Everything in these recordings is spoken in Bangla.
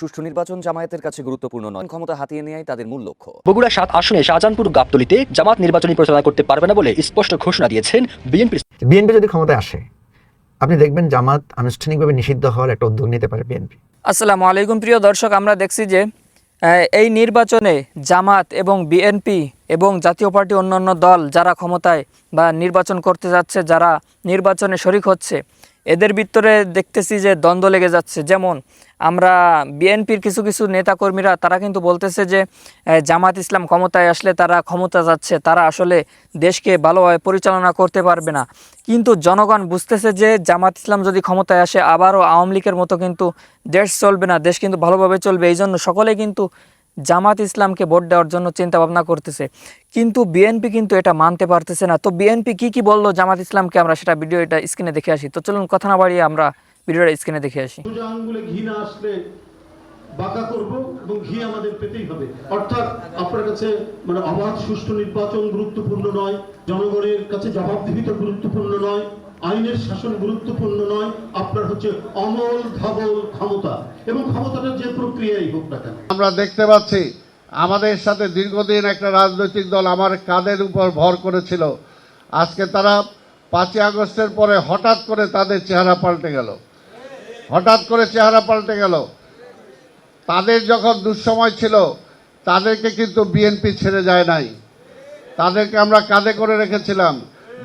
সুষ্ঠু নির্বাচন জামায়াতের কাছে গুরুত্বপূর্ণ নয়। ক্ষমতা হাতিয়ে নেয় তাদের মূল লক্ষ্য। বগুড়া সাত আসনে শাহজাহানপুর গাবতলিতে জামাত নির্বাচনী পরিচালনা করতে পারবে না বলে স্পষ্ট ঘোষণা দিয়েছেন বিএনপির বিএনপি যদি ক্ষমতায় আসে আপনি দেখবেন জামাত আনুষ্ঠানিকভাবে নিষিদ্ধ হওয়ার একটা উদ্যোগ নিতে পারে বিএনপি। আসসালামু আলাইকুম। প্রিয় দর্শক আমরা দেখছি যে আহ, এই নির্বাচনে জামাত এবং বিএনপি এবং জাতীয় পার্টি অন্যান্য দল যারা ক্ষমতায় বা নির্বাচন করতে যাচ্ছে যারা নির্বাচনে শরিক হচ্ছে এদের ভিতরে দেখতেছি যে দ্বন্দ্ব লেগে যাচ্ছে। যেমন, আমরা বিএনপির কিছু কিছু নেতাকর্মীরা, তারা কিন্তু বলতেছে যে জামাত ইসলাম ক্ষমতায় আসলে তারা ক্ষমতা যাচ্ছে, তারা আসলে দেশকে ভালোভাবে পরিচালনা করতে পারবে না। কিন্তু জনগণ বুঝতেছে যে, জামাত ইসলাম যদি ক্ষমতায় আসে, আবারও আওয়ামী লীগের মতো কিন্তু দেশ চলবে না, দেশ কিন্তু ভালোভাবে চলবে এই জন্য সকলে কিন্তু জামাত ইসলামকে ভোট দেওয়ার জন্য চিন্তা ভাবনা করতেছে। কিন্তু বিএনপি কিন্তু এটা মানতে পারতেছে না। তো বিএনপি কি কি বলল জামাত ইসলামকে? আমরা সেটা ভিডিও এটা স্ক্রিনে দেখে আসি। তো চলুন কথা না বাড়িয়ে আমরা ভিডিওটা স্ক্রিনে দেখে আসি। বাঁকা করব এবং ঘি আমাদের পেতেই হবে। অর্থাৎ আপনার কাছে মানে অবাধ, সুষ্ঠু নির্বাচন গুরুত্বপূর্ণ নয়। জনগণের কাছে জবাবদিহিতা গুরুত্বপূর্ণ নয়। আইনের শাসন গুরুত্বপূর্ণ নয়। হচ্ছে অমল ধবল ক্ষমতা এবং ক্ষমতাটা যে প্রক্রিয়াই হোক না কেন। আমরা দেখতে পাচ্ছি, আমাদের সাথে দীর্ঘদিন একটা রাজনৈতিক দল আমার কাদের উপর ভর করেছিল। আজকে তারা পাঁচই আগস্টের পরে হঠাৎ করে তাদের চেহারা পাল্টে গেল। হঠাৎ করে চেহারা পাল্টে গেল। তাদের যখন দুঃসময় ছিল, তাদেরকে কিন্তু বিএনপি ছেড়ে যায় নাই। তাদেরকে আমরা কাঁধে করে রেখেছিলাম।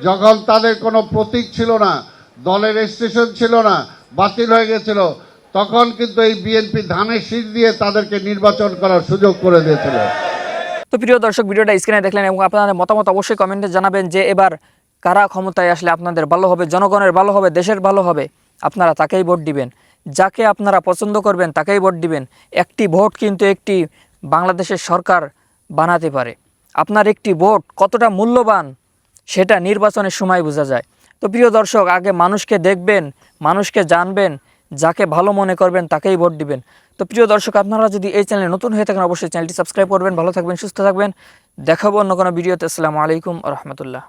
যখন তাদের কোনো প্রতীক ছিল না দলের স্টেশন ছিল না, বাতিল হয়ে গেছিল। তখন কিন্তু এই বিএনপি ধানের শীষ দিয়ে তাদেরকে নির্বাচন করার সুযোগ করে দিয়েছিল। তো প্রিয় দর্শক, ভিডিওটা স্ক্রিনে দেখলেন এবং আপনাদের মতামত অবশ্যই কমেন্টে জানাবেন যে এবার কারা ক্ষমতায় আসলে আপনাদের ভালো হবে, জনগণের ভালো হবে, দেশের ভালো হবে, আপনারা তাকেই ভোট দিবেন। যাকে আপনারা পছন্দ করবেন, তাকেই ভোট দিবেন। একটি ভোট কিন্তু একটি বাংলাদেশের সরকার বানাতে পারে। আপনার একটি ভোট কতটা মূল্যবান, সেটা নির্বাচনের সময় বোঝা যায়। তো প্রিয় দর্শক, আগে মানুষকে দেখবেন, মানুষকে জানবেন, যাকে ভালো মনে করবেন তাকেই ভোট দিবেন। তো প্রিয় দর্শক, আপনারা যদি এই চ্যানেলে নতুন হয়ে থাকেন, অবশ্যই চ্যানেলটি সাবস্ক্রাইব করবেন, ভালো থাকবেন, সুস্থ থাকবেন। দেখাবো অন্য কোনো ভিডিওতে। আসসালামু আলাইকুম রহমতুল্লাহ।